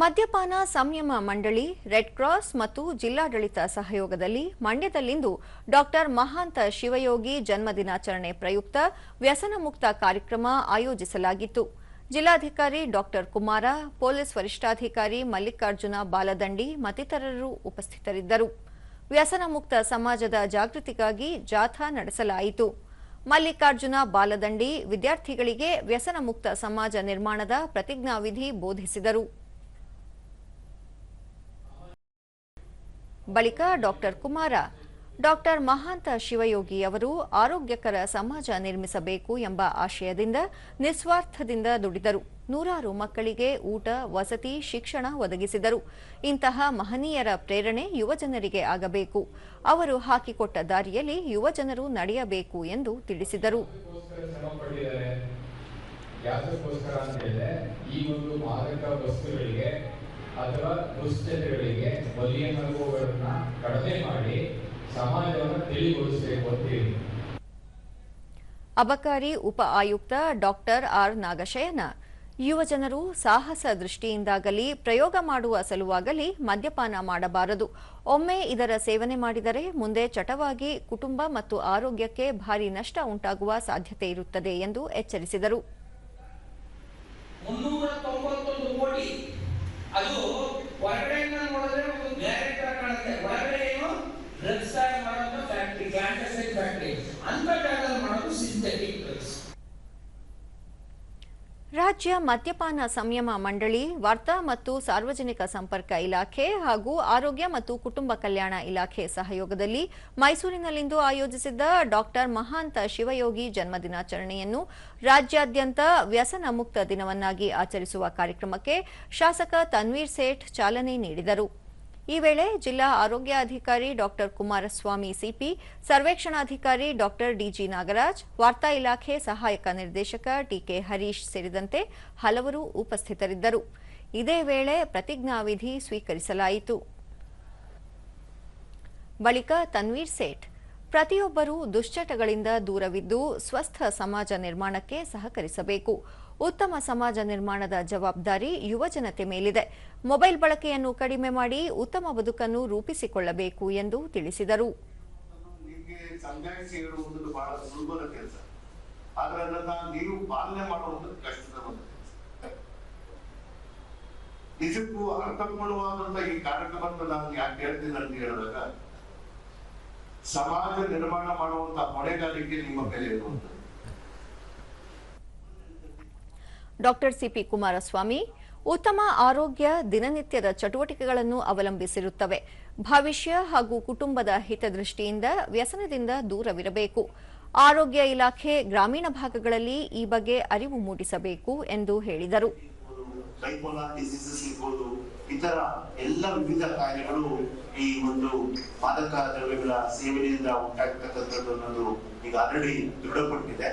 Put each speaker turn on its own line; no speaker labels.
ಮದ್ಯಪಾನ ಸಂಯಮ ಮಂಡಳಿ ರೆಡ್ ಕ್ರಾಸ್ ಮತ್ತು ಜಿಲ್ಲಾಡಳಿತ ಸಹಯೋಗದಲ್ಲಿ ಮಂಡ್ಯದಲ್ಲಿಂದು ಡಾಕ್ಟರ್ ಮಹಾಂತ ಶಿವಯೋಗಿ ಜನ್ಮದಿನಾಚರಣೆ ಪ್ರಯುಕ್ತ ವ್ಯಸನ ಮುಕ್ತ ಕಾರ್ಯಕ್ರಮ ಆಯೋಜಿಸಲಾಗಿತ್ತು. ಜಿಲ್ಲಾಧಿಕಾರಿ ಡಾಕ್ಟರ್ ಕುಮಾರ, ಪೊಲೀಸ್ ವರಿಷ್ಠಾಧಿಕಾರಿ ಮಲ್ಲಿಕಾರ್ಜುನ ಬಾಲದಂಡಿ ಮತ್ತಿತರರು ಉಪಸ್ಥಿತರಿದ್ದರು. ವ್ಯಸನ ಮುಕ್ತ ಸಮಾಜದ ಜಾಗೃತಿಗಾಗಿ ಜಾಥಾ ನಡೆಸಲಾಯಿತು. ಮಲ್ಲಿಕಾರ್ಜುನ ಬಾಲದಂಡಿ ವಿದ್ಯಾರ್ಥಿಗಳಿಗೆ ವ್ಯಸನ ಮುಕ್ತ ಸಮಾಜ ನಿರ್ಮಾಣದ ಪ್ರತಿಜ್ಞಾವಿಧಿ ಬೋಧಿಸಿದರು. ಬಳಿಕ ಡಾಕ್ಟರ್ ಕುಮಾರ, ಡಾಕ್ಟರ್ ಮಹಾಂತ ಶಿವಯೋಗಿ ಅವರು ಆರೋಗ್ಯಕರ ಸಮಾಜ ನಿರ್ಮಿಸಬೇಕು ಎಂಬ ಆಶಯದಿಂದ, ನಿಸ್ವಾರ್ಥದಿಂದ ದುಡಿದರು. ನೂರಾರು ಮಕ್ಕಳಿಗೆ ಊಟ, ವಸತಿ, ಶಿಕ್ಷಣ ಒದಗಿಸಿದರು. ಇಂತಹ ಮಹನೀಯರ ಪ್ರೇರಣೆ ಯುವಜನರಿಗೆ ಆಗಬೇಕು. ಅವರು ಹಾಕಿಕೊಟ್ಟ ದಾರಿಯಲ್ಲಿ ಯುವಜನರು ನಡೆಯಬೇಕು ಎಂದು ತಿಳಿಸಿದರು.
ಹೇಳಿದ್ರೆ, ಈ ಒಂದು ಮಾದಕ ವಸ್ತುಗಳಿಗೆ ಅಥವಾ ದುಶ್ಚಟಗಳಿಗೆ ಬಲಿಯನ್ನಾಗುವವರನ್ನ ಕಡಿಮೆ ಮಾಡಿ ಸಮಾಜವನ್ನು ತಿಳಿಗೊಳಿಸಬೇಕು ಅಂತ
ಅಬಕಾರಿ ಉಪ ಆಯುಕ್ತ ಡಾಕ್ಟರ್ ಆರ್ ನಾಗಶಯನ ಯುವಜನರು ಸಾಹಸ ದೃಷ್ಟಿಯಿಂದಾಗಲಿ, ಪ್ರಯೋಗ ಮಾಡುವ ಸಲುವಾಗಲಿ ಮದ್ಯಪಾನ ಮಾಡಬಾರದು. ಒಮ್ಮೆ ಇದರ ಸೇವನೆ ಮಾಡಿದರೆ ಮುಂದೆ ಚಟವಾಗಿ ಕುಟುಂಬ ಮತ್ತು ಆರೋಗ್ಯಕ್ಕೆ ಭಾರಿ ನಷ್ಟ ಉಂಟಾಗುವ ಸಾಧ್ಯತೆ ಇರುತ್ತದೆ ಎಂದು ಎಚ್ಚರಿಸಿದರು.
ಫ್ಯಾಕ್ಟ್ರಿ ಫ್ಯಾಂಟಸೈಡ್ ಫ್ಯಾಕ್ಟ್ರಿ ಅಂತ ಜಾಗದಲ್ಲಿ ಮಾಡೋದು ಸಿಂಥೆಟಿಕ್
ರಾಜ್ಯ ಮದ್ಯಪಾನ ಸಂಯಮ ಮಂಡಳಿ, ವಾರ್ತಾ ಮತ್ತು ಸಾರ್ವಜನಿಕ ಸಂಪರ್ಕ ಇಲಾಖೆ ಹಾಗೂ ಆರೋಗ್ಯ ಮತ್ತು ಕುಟುಂಬ ಕಲ್ಯಾಣ ಇಲಾಖೆ ಸಹಯೋಗದಲ್ಲಿ ಮೈಸೂರಿನಲ್ಲಿಂದು ಆಯೋಜಿಸಿದ್ದ ಡಾಕ್ಟರ್ ಮಹಾಂತ ಶಿವಯೋಗಿ ಜನ್ಮದಿನಾಚರಣೆಯನ್ನು ರಾಜ್ಯಾದ್ಯಂತ ವ್ಯಸನ ಮುಕ್ತ ದಿನವನ್ನಾಗಿ ಆಚರಿಸುವ ಕಾರ್ಯಕ್ರಮಕ್ಕೆ ಶಾಸಕ ತನ್ವೀರ್ ಸೇಠ್ ಚಾಲನೆ ನೀಡಿದರು. ಈ ವೇಳೆ ಜಿಲ್ಲಾ ಆರೋಗ್ಯಾಧಿಕಾರಿ ಡಾಕ್ಟರ್ ಕುಮಾರಸ್ವಾಮಿ ಸಿಪಿ, ಸರ್ವೇಕ್ಷಣಾಧಿಕಾರಿ ಡಾಕ್ಟರ್ ಡಿಜಿ ನಾಗರಾಜ್, ವಾರ್ತಾ ಇಲಾಖೆ ಸಹಾಯಕ ನಿರ್ದೇಶಕ ಟಿಕೆ ಹರೀಶ್ ಸೇರಿದಂತೆ ಹಲವರು ಉಪಸ್ಥಿತರಿದ್ದರು. ಇದೇ ವೇಳೆ ಪ್ರತಿಜ್ಞಾವಿಧಿ ಸ್ವೀಕರಿಸಲಾಯಿತು. ಬಳಿಕ ತನ್ವೀರ್ ಸೇಠ್ ಪ್ರತಿಯೊಬ್ಬರೂ ದುಶ್ಚಟಗಳಿಂದ ದೂರವಿದ್ದು ಸ್ವಸ್ಥ ಸಮಾಜ ನಿರ್ಮಾಣಕ್ಕೆ ಸಹಕರಿಸಬೇಕು. ಉತ್ತಮ ಸಮಾಜ ನಿರ್ಮಾಣದ ಜವಾಬ್ದಾರಿ ಯುವಜನತೆ ಮೇಲಿದೆ. ಮೊಬೈಲ್ ಬಳಕೆಯನ್ನು ಕಡಿಮೆ ಮಾಡಿ ಉತ್ತಮ ಬದುಕನ್ನು ರೂಪಿಸಿಕೊಳ್ಳಬೇಕು ಎಂದು ತಿಳಿಸಿದರು.
ನಿಜಕ್ಕೂ ಅರ್ಥಪೂರ್ಣವಾದಂತ ಈ ಕಾರ್ಯಕ್ರಮವನ್ನು ನಾನು ಯಾಕೆ ಹೇಳ್ತೀನಿ ಅಂತ ಹೇಳಿದಾಗ ಸಮಾಜ ನಿರ್ಮಾಣ ಮಾಡುವಂತ ಹೊಣೆಗಾರಿಕೆ ನಿಮ್ಮ ಇರುವಂತದ್ದು
ಡಾಕ್ಟರ್ ಸಿಪಿ ಕುಮಾರಸ್ವಾಮಿ, ಉತ್ತಮ ಆರೋಗ್ಯ ದಿನನಿತ್ಯದ ಚಟುವಟಿಕೆಗಳನ್ನು ಅವಲಂಬಿಸಿರುತ್ತವೆ. ಭವಿಷ್ಯ ಹಾಗೂ ಕುಟುಂಬದ ಹಿತದೃಷ್ಟಿಯಿಂದ ವ್ಯಸನದಿಂದ ದೂರವಿರಬೇಕು. ಆರೋಗ್ಯ ಇಲಾಖೆ ಗ್ರಾಮೀಣ ಭಾಗಗಳಲ್ಲಿ ಈ ಬಗ್ಗೆ ಅರಿವು ಮೂಡಿಸಬೇಕು ಎಂದು ಹೇಳಿದರು.
ಬೈಪೋಲಾರ್ ಡಿಸೀಸಸ್ ಇರ್ಬೋದು, ಇತರ ಎಲ್ಲ ವಿವಿಧ ಕಾಯಿಲೆಗಳು ಈ ಒಂದು ಮಾದಕ ದ್ರವ್ಯಗಳ ಸೇವನೆಯಿಂದ ಉಂಟಾಗ್ತಕ್ಕಂಥದ್ದು ಅನ್ನೋದು ಈಗ ಆಲ್ರೆಡಿ ದೃಢಪಟ್ಟಿದೆ.